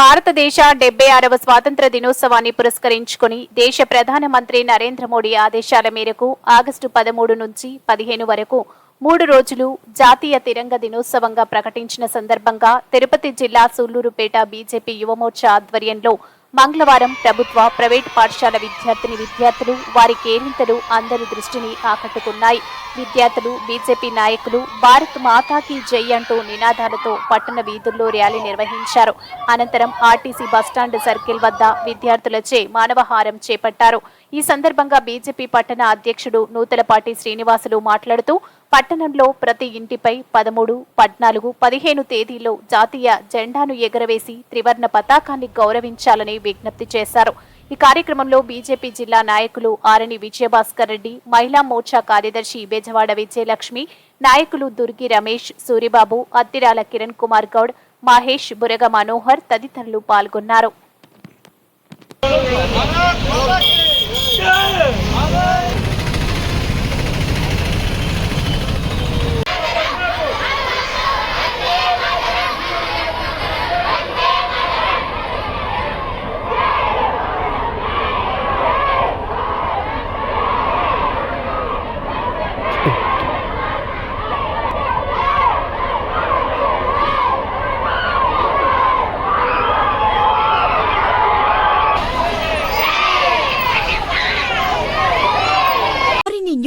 భారతదేశ డెబ్బై ఆరవ స్వాతంత్ర దినోత్సవాన్ని పురస్కరించుకుని దేశ ప్రధానమంత్రి నరేంద్ర మోడీ ఆదేశాల మేరకు ఆగస్టు పదమూడు నుంచి పదిహేను వరకు మూడు రోజులు జాతీయ తిరంగ దినోత్సవంగా ప్రకటించిన సందర్భంగా తిరుపతి జిల్లా సూళ్ళూరుపేట బీజేపీ యువమోర్చా ఆధ్వర్యంలో మంగళవారం ప్రభుత్వ ప్రైవేట్ పాఠశాల విద్యార్థిని విద్యార్థులు వారి కేరింతలు అందరి దృష్టిని ఆకట్టుకున్నాయి. విద్యార్థులు బీజేపీ నాయకులు భారత్ మాతాకి జై అంటూ నినాదాలతో పట్టణ వీధుల్లో ర్యాలీ నిర్వహించారు. అనంతరం ఆర్టీసీ బస్టాండ్ సర్కిల్ వద్ద విద్యార్థులచే మానవహారం చేపట్టారు. ఈ సందర్భంగా బీజేపీ పట్టణ అధ్యక్షుడు నూతలపాటి శ్రీనివాసులు మాట్లాడుతూ పట్టణంలో ప్రతి ఇంటిపై పదమూడు పద్నాలుగు పదిహేను తేదీల్లో జాతీయ జెండాను ఎగరవేసి త్రివర్ణ పతాకాన్ని గౌరవించాలని విజ్ఞప్తి చేశారు. ఈ కార్యక్రమంలో బీజేపీ జిల్లా నాయకులు ఆరణి విజయభాస్కర్ రెడ్డి మహిళా మోర్చా కార్యదర్శి బెజవాడ విజయలక్ష్మి నాయకులు దుర్గి రమేష్ సూరిబాబు అత్తిరాల కిరణ్ కుమార్ గౌడ్ మహేష్ బురగ మనోహర్ తదితరులు పాల్గొన్నారు.